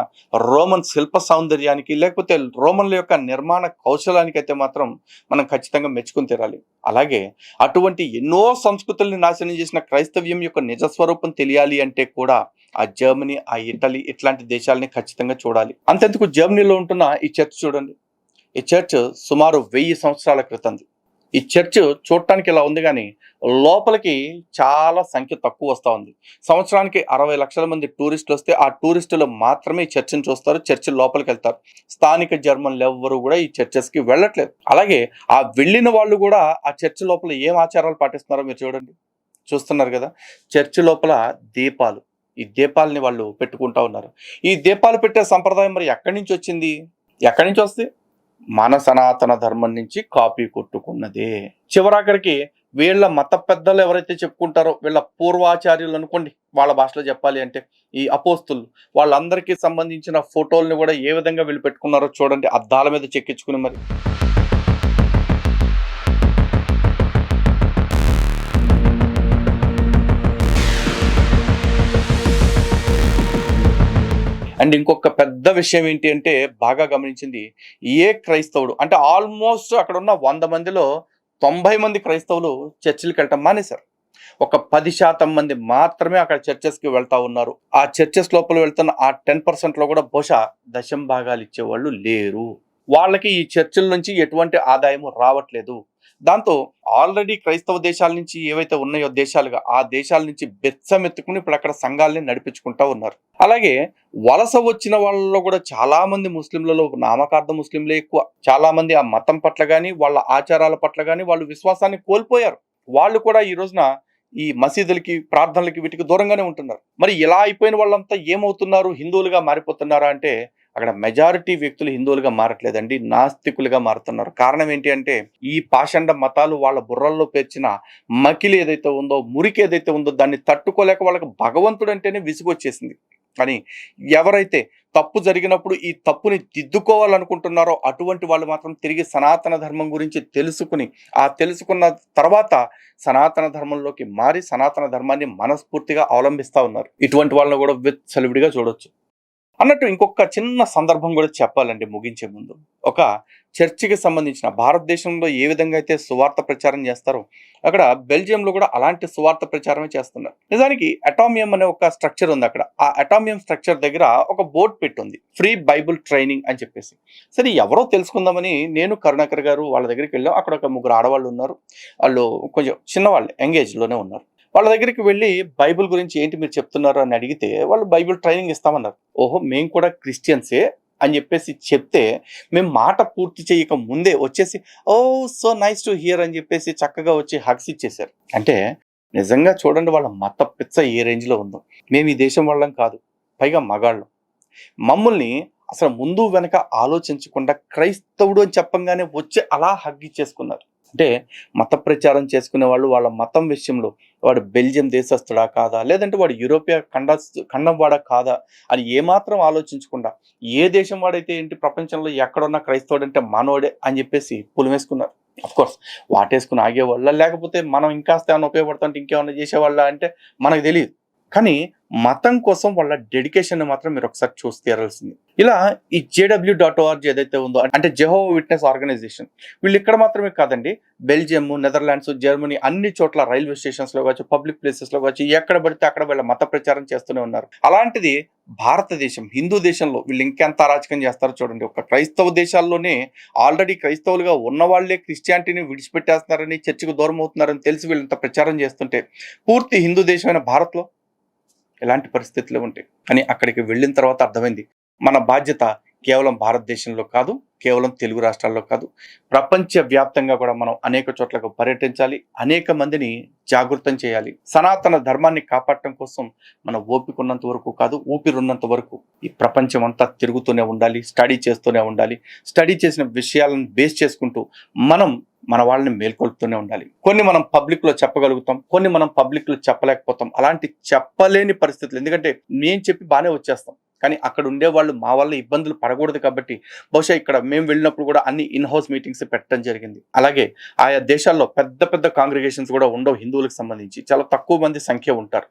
రోమన్ శిల్ప సౌందర్యానికి లేకపోతే రోమన్ల యొక్క నిర్మాణ కౌశలానికి అయితే మాత్రం మనం ఖచ్చితంగా మెచ్చుకుని తీరాలి. అలాగే అటువంటి ఎన్నో సంస్కృతుల్ని నాశనం చేసిన క్రైస్తవ్యం యొక్క నిజ స్వరూపం తెలియాలి అంటే కూడా ఆ జర్మనీ ఆ ఇటలీ ఇట్లాంటి దేశాలని ఖచ్చితంగా చూడాలి. అంతెందుకు జర్మనీలో ఉంటున్న ఈ చర్చ్ చూడండి. ఈ చర్చ్ సుమారు వెయ్యి సంవత్సరాల క్రితంది. ఈ చర్చ్ చూడటానికి ఇలా ఉంది కానీ లోపలికి చాలా సంఖ్య తక్కువ వస్తూ ఉంది. సంవత్సరానికి అరవై లక్షల మంది టూరిస్టులు వస్తే ఆ టూరిస్టులు మాత్రమే ఈ చర్చిని చూస్తారు చర్చి లోపలికి వెళ్తారు. స్థానిక జర్మన్లు ఎవ్వరు కూడా ఈ చర్చెస్కి వెళ్ళట్లేదు. అలాగే ఆ వెళ్ళిన వాళ్ళు కూడా ఆ చర్చి లోపల ఏం ఆచారాలు పాటిస్తున్నారో మీరు చూడండి. చూస్తున్నారు కదా? చర్చి లోపల దీపాలు. ఈ దీపాలని వాళ్ళు పెట్టుకుంటా ఉన్నారు. ఈ దీపాలు పెట్టే సంప్రదాయం మరి ఎక్కడి నుంచి వచ్చింది? ఎక్కడి నుంచి వస్తే మన సనాతన ధర్మం నుంచి కాపీ కొట్టుకున్నదే. చివరాఖరికి వీళ్ళ మత పెద్దలు ఎవరైతే చెప్పుకుంటారో వీళ్ళ పూర్వాచార్యులు అనుకోండి వాళ్ళ భాషలో చెప్పాలి అంటే ఈ అపోస్తులు వాళ్ళందరికీ సంబంధించిన ఫోటోల్ని కూడా ఏ విధంగా వీళ్ళు పెట్టుకున్నారో చూడండి అద్దాల మీద చెక్కించుకుని మరి. అండ్ ఇంకొక పెద్ద విషయం ఏంటి అంటే బాగా గమనించింది ఏ క్రైస్తవుడు అంటే ఆల్మోస్ట్ అక్కడ ఉన్న వంద మందిలో తొంభై మంది క్రైస్తవులు చర్చిలకు వెళ్ళటం మానేశారు. ఒక పది శాతం మంది మాత్రమే అక్కడ చర్చెస్కి వెళ్తా ఉన్నారు. ఆ చర్చెస్ లోపల వెళ్తున్న ఆ టెన్ పర్సెంట్లో కూడా బహుశా దశం భాగాలు ఇచ్చేవాళ్ళు లేరు. వాళ్ళకి ఈ చర్చిల నుంచి ఎటువంటి ఆదాయము రావట్లేదు. దాంతో ఆల్రెడీ క్రైస్తవ దేశాల నుంచి ఏవైతే ఉన్నాయో దేశాలుగా ఆ దేశాల నుంచి బెచ్చమెత్తుకుని ఇప్పుడు అక్కడ సంఘాలని నడిపించుకుంటా ఉన్నారు. అలాగే వలస వచ్చిన వాళ్ళలో కూడా చాలా మంది ముస్లింలలో నామకార్థ ముస్లింలే ఎక్కువ. చాలా మంది ఆ మతం పట్ల కానీ వాళ్ళ ఆచారాల పట్ల కానీ వాళ్ళు విశ్వాసాన్ని కోల్పోయారు. వాళ్ళు కూడా ఈ రోజున ఈ మసీదులకి ప్రార్థనలకి వీటికి దూరంగానే ఉంటున్నారు. మరి ఇలా అయిపోయిన వాళ్ళంతా ఏమవుతున్నారు? హిందువులుగా మారిపోతున్నారా అంటే అక్కడ మెజారిటీ వ్యక్తులు హిందువులుగా మారట్లేదండి నాస్తికులుగా మారుతున్నారు. కారణం ఏంటి అంటే ఈ పాషండ మతాలు వాళ్ళ బుర్రల్లో పేర్చిన మకిలి ఏదైతే ఉందో మురికి ఏదైతే ఉందో దాన్ని తట్టుకోలేక వాళ్ళకి భగవంతుడు అంటేనే విసుగొచ్చేసింది. కానీ ఎవరైతే తప్పు జరిగినప్పుడు ఈ తప్పుని దిద్దుకోవాలనుకుంటున్నారో అటువంటి వాళ్ళు మాత్రం తిరిగి సనాతన ధర్మం గురించి తెలుసుకుని ఆ తెలుసుకున్న తర్వాత సనాతన ధర్మంలోకి మారి సనాతన ధర్మాన్ని మనస్ఫూర్తిగా అవలంబిస్తా ఉన్నారు. ఇటువంటి వాళ్ళని కూడా విత్ సెలవిడిగా చూడొచ్చు. అన్నట్టు ఇంకొక చిన్న సందర్భం కూడా చెప్పాలండి ముగించే ముందు. ఒక చర్చికి సంబంధించిన భారతదేశంలో ఏ విధంగా అయితే సువార్త ప్రచారం చేస్తారో అక్కడ బెల్జియంలో కూడా అలాంటి సువార్త ప్రచారమే చేస్తున్నారు. నిజానికి అటామియం అనే ఒక స్ట్రక్చర్ ఉంది అక్కడ. ఆ అటామియం స్ట్రక్చర్ దగ్గర ఒక బోర్డ్ పెట్టి ఉంది ఫ్రీ బైబుల్ ట్రైనింగ్ అని చెప్పేసి. సరే ఎవరో తెలుసుకుందామని నేను కరుణాకర్ గారు వాళ్ళ దగ్గరికి వెళ్ళాం. అక్కడ ఒక ముగ్గురు ఆడవాళ్ళు ఉన్నారు. వాళ్ళు కొంచెం చిన్నవాళ్ళు యంగేజ్లోనే ఉన్నారు. వాళ్ళ దగ్గరికి వెళ్ళి బైబిల్ గురించి ఏంటి మీరు చెప్తున్నారు అని అడిగితే వాళ్ళు బైబిల్ ట్రైనింగ్ ఇస్తామన్నారు. ఓహో మేము కూడా క్రిస్టియన్సే అని చెప్పేసి చెప్తే మేము మాట పూర్తి చేయక ముందే వచ్చేసి oh so nice to hear అని చెప్పేసి చక్కగా వచ్చి హగ్స్ ఇచ్చేశారు. అంటే నిజంగా చూడండి వాళ్ళ మత పిచ్చ ఏ రేంజ్లో ఉందో. మేము ఈ దేశం వాళ్ళం కాదు పైగా మగాళ్ళం. మమ్మల్ని అసలు ముందు వెనక ఆలోచించకుండా క్రైస్తవుడు అని చెప్పంగానే వచ్చి అలా హగ్ ఇచ్చేసుకున్నారు. అంటే మత ప్రచారం చేసుకునే వాళ్ళు వాళ్ళ మతం విషయంలో వాడు బెల్జియం దేశస్తుడా కాదా? లేదంటే వాడు యూరోపియా ఖండ ఖండం వాడా కాదా? అని ఏమాత్రం ఆలోచించకుండా ఏ దేశం వాడైతే ఏంటి ప్రపంచంలో ఎక్కడున్నా క్రైస్తవుడు అంటే మనోడే అని చెప్పేసి పులిమేసుకున్నారు. అఫ్ కోర్స్ వాటేసుకుని ఆగేవాళ్ళ లేకపోతే మనం ఇంకాస్త ఏమైనా ఉపయోగపడుతుంటే ఇంకేమైనా చేసేవాళ్ళ అంటే మనకు తెలియదు. కానీ మతం కోసం వాళ్ళ డెడికేషన్ మాత్రం మీరు ఒకసారి చూసి తీరాల్సింది. ఇలా ఈ జేడబ్ల్యూ డాట్ ఓఆర్జీ ఏదైతే ఉందో అంటే జెహో విట్నెస్ ఆర్గనైజేషన్ వీళ్ళు ఇక్కడ మాత్రమే కాదండి బెల్జియం నెదర్లాండ్స్ జర్మనీ అన్ని చోట్ల రైల్వే స్టేషన్స్లో కావచ్చు పబ్లిక్ ప్లేసెస్లో కావచ్చు ఎక్కడ పడితే అక్కడ వీళ్ళ మత ప్రచారం చేస్తూనే ఉన్నారు. అలాంటిది భారతదేశం హిందూ దేశంలో వీళ్ళు ఇంకెంత అరాచకం చేస్తారో చూడండి. ఒక క్రైస్తవ దేశాల్లోనే ఆల్రెడీ క్రైస్తవులుగా ఉన్న వాళ్ళే క్రిస్టియానిటీని విడిచిపెట్టేస్తున్నారని చర్చకు దూరం అవుతున్నారని తెలిసి వీళ్ళంత ప్రచారం చేస్తుంటే పూర్తి హిందూ దేశమైన భారత్లో ఎలాంటి పరిస్థితులు ఉంటాయి? కానీ అక్కడికి వెళ్ళిన తర్వాత అర్థమైంది. మన బాధ్యత కేవలం భారతదేశంలో కాదు కేవలం తెలుగు రాష్ట్రాల్లో కాదు ప్రపంచ వ్యాప్తంగా కూడా మనం అనేక చోట్లకు పర్యటించాలి అనేక మందిని జాగృతం చేయాలి. సనాతన ధర్మాన్ని కాపాడటం కోసం మన ఓపిక ఉన్నంత వరకు కాదు ఊపిరున్నంత వరకు ఈ ప్రపంచం అంతా తిరుగుతూనే ఉండాలి స్టడీ చేస్తూనే ఉండాలి స్టడీ చేసిన విషయాలను బేస్ చేసుకుంటూ మనం మన వాళ్ళని మేల్కొల్పుతూనే ఉండాలి. కొన్ని మనం పబ్లిక్లో చెప్పగలుగుతాం కొన్ని మనం పబ్లిక్లో చెప్పలేకపోతాం. అలాంటి చెప్పలేని పరిస్థితులు ఎందుకంటే నేను చెప్పి బాగానే వచ్చేస్తాం. కానీ అక్కడ ఉండే వాళ్ళు మా వల్ల ఇబ్బందులు పడకూడదు కాబట్టి బహుశా ఇక్కడ మేము వెళ్ళినప్పుడు కూడా అన్ని ఇన్ హౌస్ మీటింగ్స్ పెట్టడం జరిగింది. అలాగే ఆయా దేశాల్లో పెద్ద పెద్ద కాంగ్రిగేషన్స్ కూడా ఉండవు హిందువులకు సంబంధించి. చాలా తక్కువ మంది సంఖ్య ఉంటారు.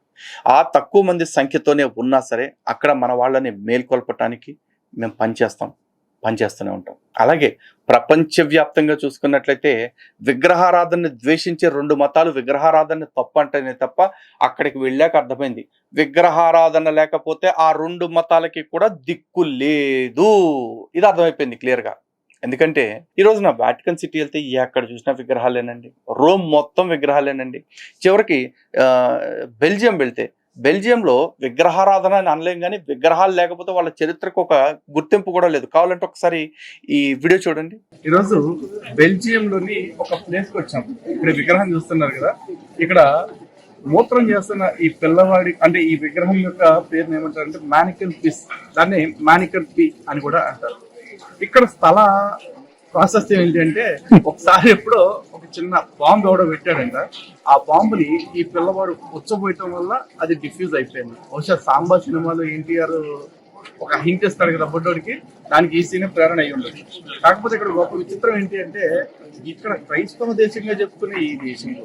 ఆ తక్కువ మంది సంఖ్యతోనే ఉన్నా సరే అక్కడ మన వాళ్ళని మేల్కొల్పటానికి మేము పనిచేస్తాం. పనిచేస్తూనే ఉంటాం. అలాగే ప్రపంచవ్యాప్తంగా చూసుకున్నట్లయితే విగ్రహారాధనని ద్వేషించే రెండు మతాలు విగ్రహారాధనని తప్పు అంటేనే తప్ప అక్కడికి వెళ్ళాక అర్థమైంది. విగ్రహారాధన లేకపోతే ఆ రెండు మతాలకి కూడా దిక్కు లేదు. ఇది అర్థమైపోయింది క్లియర్గా. ఎందుకంటే ఈ నా వాటికన్ సిటీ వెళ్తే ఎక్కడ చూసినా విగ్రహాలేనండి. రోమ్ మొత్తం విగ్రహాలేనండి. చివరికి బెల్జియం వెళ్తే బెల్జియంలో విగ్రహారాధన అని అనలేం కానీ విగ్రహాలు లేకపోతే వాళ్ళ చరిత్రకు ఒక గుర్తింపు కూడా లేదు. కావాలంటే ఒకసారి ఈ వీడియో చూడండి. ఈరోజు బెల్జియం లోని ఒక ప్లేస్కి వచ్చాం. ఇక్కడ విగ్రహం చూస్తున్నారు కదా. ఇక్కడ మూత్రం చేస్తున్న ఈ పిల్లవాడి అంటే ఈ విగ్రహం యొక్క పేరు ఏమంటారు అంటే మానికల్ పీస్. దాన్ని మానికల్ పీ అని కూడా అంటారు. ఇక్కడ స్థల ప్రాసెస్ ఏంటంటే ఒకసారి ఎప్పుడో ఒక చిన్న బాంబు ఎవడో పెట్టాడంట. ఆ బాంబుని ఈ పిల్లవాడు ఉచ్చబోయటం వల్ల అది డిఫ్యూజ్ అయిపోయింది. బహుశా సాంబా సినిమాలో ఎన్టీఆర్ ఒక హింట్ ఇస్తాడు కదా బుడ్డోడికి దానికి ఈ సీన్ ప్రేరణ అయి ఉండదు కాకపోతే ఇక్కడ గొప్ప విచిత్రం ఏంటి అంటే ఇక్కడ క్రైస్తవ దేశంగా చెప్పుకునే ఈ దేశంలో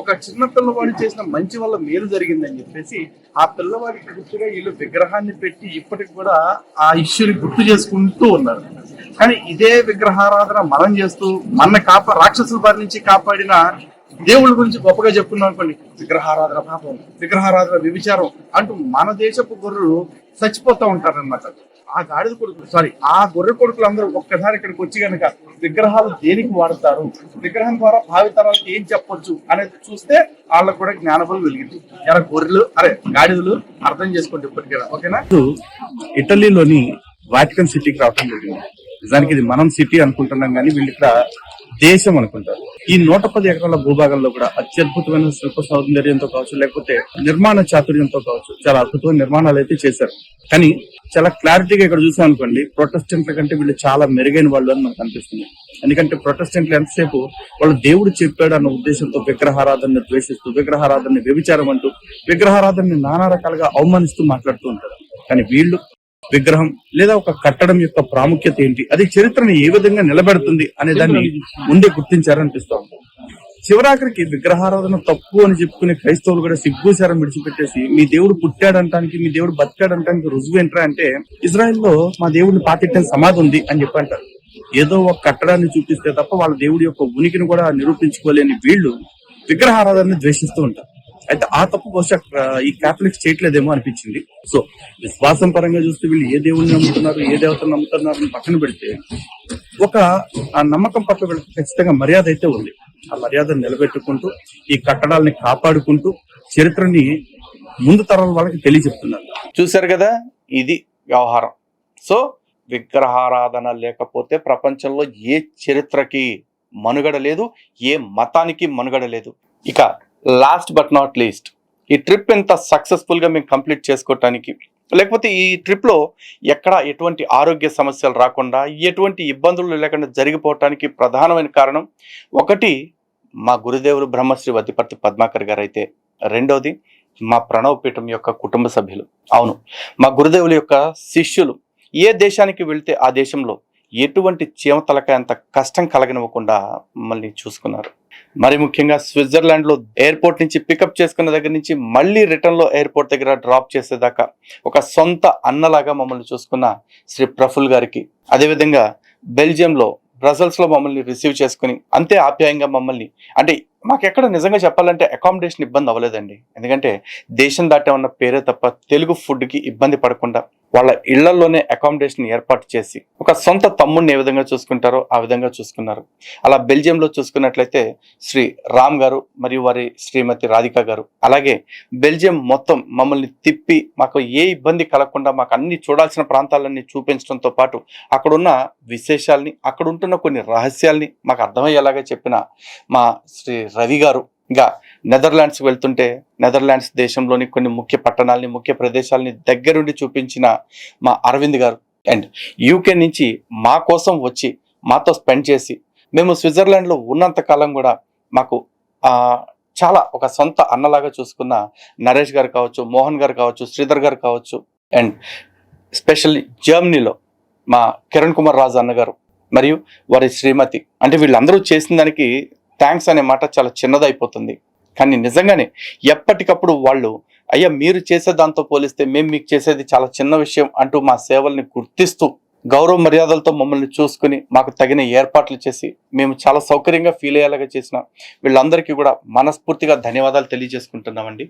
ఒక చిన్న పిల్లవాడు చేసిన మంచి వల్ల మేలు జరిగిందని చెప్పేసి ఆ పిల్లవాడికి గుర్తుగా వీళ్ళు విగ్రహాన్ని పెట్టి ఇప్పటికి కూడా ఆ ఇష్యూని గుర్తు చేసుకుంటూ ఉన్నారు. కానీ ఇదే విగ్రహారాధన మనం చేస్తూ మన కాపా రాక్షసుల బారి నుంచి కాపాడిన దేవుళ్ళ గురించి గొప్పగా చెప్పుకున్నాం అనుకోండి. విగ్రహారాధన పాపం విగ్రహారాధన వ్యభిచారం అంటూ మన దేశపు గొర్రెలు చచ్చిపోతా ఉంటారన్నమాట. ఆ గాడిద కొడుకులు సారీ ఆ గొర్రె కొడుకులు అందరూ ఒక్కసారి ఇక్కడికి వచ్చి కనుక విగ్రహాలు దేనికి వాడతారు? విగ్రహం ద్వారా భావితరాలకు ఏం చెప్పొచ్చు అనేది చూస్తే వాళ్ళకు కూడా జ్ఞానబలం వెలిగింది. ఎలా గొర్రెలు అరే గాడిదలు అర్థం చేసుకోండి ఇప్పటికైనా ఓకేనా? ఇటలీలోని వాటికన్ సిటీకి రావటం జరిగింది. నిజానికి ఇది మనం సిటీ అనుకుంటున్నాం కానీ వీళ్ళు ఇక్కడ దేశం అనుకుంటారు. ఈ నూట పది ఎకరాల భూభాగంలో కూడా అత్యద్భుతమైన శిల్ప సౌందర్యంతో కావచ్చు లేకపోతే నిర్మాణ చాతుర్యంతో కావచ్చు చాలా అద్భుతమైన నిర్మాణాలు అయితే చేశారు. కానీ చాలా క్లారిటీగా ఇక్కడ చూసాం అనుకోండి ప్రొటెస్టెంట్ల కంటే వీళ్ళు చాలా మెరుగైన వాళ్ళు అని మనకు అనిపిస్తుంది. ఎందుకంటే ప్రొటెస్టెంట్లు ఎంతసేపు వాళ్ళు దేవుడు చెప్పాడు అన్న ఉద్దేశంతో విగ్రహారాధనని ద్వేషిస్తూ విగ్రహారాధనని వ్యభిచారం అంటూ విగ్రహారాధనని నానా రకాలుగా అవమానిస్తూ మాట్లాడుతూ ఉంటారు. కానీ వీళ్ళు విగ్రహం లేదా ఒక కట్టడం యొక్క ప్రాముఖ్యత ఏంటి? అది చరిత్రని ఏ విధంగా నిలబెడుతుంది అనే దాన్ని ముందే గుర్తించారనిపిస్తోంది. చివరాఖరికి విగ్రహారాధన తప్పు అని చెప్పుకునే క్రైస్తవులు కూడా సిగ్గుచారం విడిచిపెట్టేసి మీ దేవుడు పుట్టాడంటానికి మీ దేవుడు బతికాడంటానికి రుజువు ఏంట్రా అంటే ఇజ్రాయెల్లో మా దేవుడిని పాతిట్టిన సమాధి ఉంది అని చెప్పి అంటారు. ఏదో ఒక కట్టడాన్ని చూపిస్తే తప్ప వాళ్ళ దేవుడి యొక్క ఉనికిని కూడా నిరూపించుకోలేని వీళ్ళు విగ్రహారాధనని ద్వేషిస్తూ ఉంటారు. అయితే ఆ తప్పు బహుశా ఈ కాథలిక్స్ చేయట్లేదేమో అనిపించింది. సో విశ్వాసం పరంగా చూస్తే వీళ్ళు ఏ దేవుడిని నమ్ముతున్నారు ఏ దేవతను నమ్ముతున్నారు అని పక్కన పెడితే ఒక ఆ నమ్మకం పట్ల వీళ్ళకి ఖచ్చితంగా మర్యాద అయితే ఉంది. ఆ మర్యాదను నిలబెట్టుకుంటూ ఈ కట్టడాలని కాపాడుకుంటూ చరిత్రని ముందు తరాల వాళ్ళకి తెలియజెప్తున్నారు. చూశారు కదా? ఇది వ్యవహారం. సో విగ్రహారాధన లేకపోతే ప్రపంచంలో ఏ చరిత్రకి మనుగడ లేదు ఏ మతానికి మనుగడ లేదు. ఇక లాస్ట్ బట్ నాట్ లీస్ట్ ఈ ట్రిప్ ఎంత సక్సెస్ఫుల్గా మేము కంప్లీట్ చేసుకోవటానికి లేకపోతే ఈ ట్రిప్లో ఎక్కడ ఎటువంటి ఆరోగ్య సమస్యలు రాకుండా ఎటువంటి ఇబ్బందులు లేకుండా జరిగిపోవటానికి ప్రధానమైన కారణం ఒకటి మా గురుదేవులు బ్రహ్మశ్రీ వద్దిపర్తి పద్మాకర్ గారు అయితే రెండోది మా ప్రణవ్ పీఠం యొక్క కుటుంబ సభ్యులు. అవును మా గురుదేవుల యొక్క శిష్యులు ఏ దేశానికి వెళ్తే ఆ దేశంలో ఎటువంటి చీమతలకాయ అంత కష్టం కలగనివ్వకుండా మమ్మల్ని చూసుకున్నారు. మరి ముఖ్యంగా స్విట్జర్లాండ్లో ఎయిర్పోర్ట్ నుంచి పికప్ చేసుకున్న దగ్గర నుంచి మళ్ళీ రిటర్న్లో ఎయిర్పోర్ట్ దగ్గర డ్రాప్ చేసేదాకా ఒక సొంత అన్నలాగా మమ్మల్ని చూసుకున్న శ్రీ ప్రఫుల్ గారికి. అదేవిధంగా బెల్జియంలో బ్రజల్స్లో మమ్మల్ని రిసీవ్ చేసుకుని అంతే ఆప్యాయంగా మమ్మల్ని అంటే మాకెక్కడ నిజంగా చెప్పాలంటే అకామిడేషన్ ఇబ్బంది అవ్వలేదండి. ఎందుకంటే దేశం దాటే ఉన్న పేరే తప్ప తెలుగు ఫుడ్కి ఇబ్బంది పడకుండా వాళ్ళ ఇళ్ళలోనే అకామిడేషన్ ఏర్పాటు చేసి ఒక సొంత తమ్ముడిని ఏ విధంగా చూసుకుంటారో ఆ విధంగా చూసుకున్నారు. అలా బెల్జియంలో చూసుకున్నట్లయితే శ్రీ రామ్ గారు మరియు వారి శ్రీమతి రాధిక గారు. అలాగే బెల్జియం మొత్తం మమ్మల్ని తిప్పి మాకు ఏ ఇబ్బంది కలగకుండా మాకు అన్ని చూడాల్సిన ప్రాంతాలన్నీ చూపించడంతో పాటు అక్కడున్న విశేషాల్ని అక్కడ ఉంటున్న కొన్ని రహస్యాల్ని మాకు అర్థమయ్యేలాగా చెప్పిన మా శ్రీ రవి గారు ఇంకా నెదర్లాండ్స్ వెళ్తుంటే నెదర్లాండ్స్ దేశంలోని కొన్ని ముఖ్య పట్టణాలని ముఖ్య ప్రదేశాలని దగ్గరుండి చూపించిన మా అరవింద్ గారు. అండ్ యూకే నుంచి మా కోసం వచ్చి మాతో స్పెండ్ చేసి మేము స్విట్జర్లాండ్లో ఉన్నంత కాలం కూడా మాకు చాలా ఒక సొంత అన్నలాగా చూసుకున్న నరేష్ గారు కావచ్చు మోహన్ గారు కావచ్చు శ్రీధర్ గారు కావచ్చు. అండ్ స్పెషల్లీ జర్మనీలో మా కిరణ్ కుమార్ రాజు అన్నగారు మరియు వారి శ్రీమతి. అంటే వీళ్ళందరూ చేసిన దానికి థ్యాంక్స్ అనే మాట చాలా చిన్నదైపోతుంది. కానీ నిజంగానే ఎప్పటికప్పుడు వాళ్ళు అయ్యా మీరు చేసే దాంతో పోలిస్తే మేము మీకు చేసేది చాలా చిన్న విషయం అంటూ మా సేవల్ని గుర్తిస్తూ గౌరవ మర్యాదలతో మమ్మల్ని చూసుకుని మాకు తగిన ఏర్పాట్లు చేసి మేము చాలా సౌకర్యంగా ఫీల్ అయ్యేలాగా చేసిన వీళ్ళందరికీ కూడా మనస్ఫూర్తిగా ధన్యవాదాలు తెలియజేసుకుంటున్నామండి.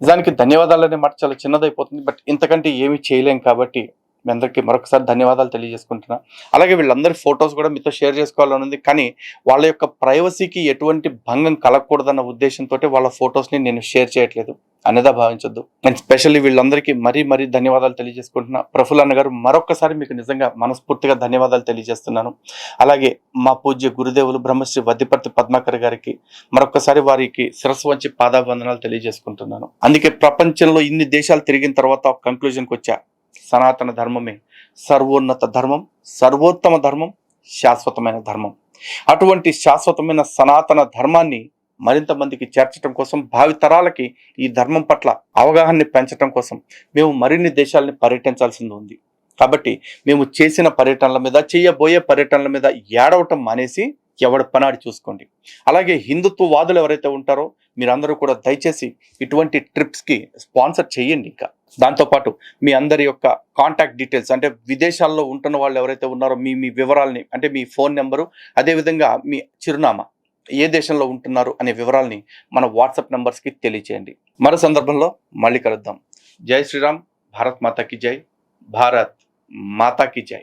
నిజానికి ధన్యవాదాలు అనే మాట చాలా చిన్నదైపోతుంది. బట్ ఇంతకంటే ఏమీ చేయలేం కాబట్టి మీ అందరికీ మరొకసారి ధన్యవాదాలు తెలియజేసుకుంటున్నా. అలాగే వీళ్ళందరి ఫొటోస్ కూడా మీతో షేర్ చేసుకోవాలని ఉంది కానీ వాళ్ళ యొక్క ప్రైవసీకి ఎటువంటి భంగం కలగకూడదన్న ఉద్దేశంతో వాళ్ళ ఫొటోస్ని నేను షేర్ చేయట్లేదు. అనేదా భావించొద్దు. అండ్ స్పెషల్లీ వీళ్ళందరికీ మరీ మరీ ధన్యవాదాలు తెలియజేసుకుంటున్నా. ప్రఫుల్ అన్న గారు మరొకసారి మీకు నిజంగా మనస్ఫూర్తిగా ధన్యవాదాలు తెలియజేస్తున్నాను. అలాగే మా పూజ్య గురుదేవులు బ్రహ్మశ్రీ వద్దిపర్తి పద్మాకర్ గారికి మరొకసారి వారికి శిరస్సు వంచి పాదాభివందనాలు తెలియజేసుకుంటున్నాను. అందుకే ప్రపంచంలో ఇన్ని దేశాలు తిరిగిన తర్వాత ఒక కంక్లూజన్కి వచ్చా. సనాతన ధర్మమే సర్వోన్నత ధర్మం సర్వోత్తమ ధర్మం శాశ్వతమైన ధర్మం. అటువంటి శాశ్వతమైన సనాతన ధర్మాన్ని మరింత మందికి చేర్చడం కోసం భావితరాలకి ఈ ధర్మం పట్ల అవగాహనని పెంచడం కోసం మేము మరిన్ని దేశాలని పర్యటించాల్సింది ఉంది. కాబట్టి మేము చేసిన పర్యటనల మీద చేయబోయే పర్యటనల మీద ఏడవటం మానేసి ఎవడి పనాడి చూసుకోండి. అలాగే హిందుత్వవాదులు ఎవరైతే ఉంటారో మీరందరూ కూడా దయచేసి ఇటువంటి ట్రిప్స్కి స్పాన్సర్ చేయండి ఇంకా. దాంతోపాటు మీ అందరి యొక్క కాంటాక్ట్ డీటెయిల్స్ అంటే విదేశాల్లో ఉంటున్న వాళ్ళు ఎవరైతే ఉన్నారో మీ మీ వివరాలని అంటే మీ ఫోన్ నెంబరు అదేవిధంగా మీ చిరునామా ఏ దేశంలో ఉంటున్నారు అనే వివరాలని మన వాట్సాప్ నెంబర్స్కి తెలియచేయండి. మరో సందర్భంలో మళ్ళీ కలుద్దాం. జై శ్రీరామ్ భారత్ మాతాకి జై భారత్ మాతాకి జై.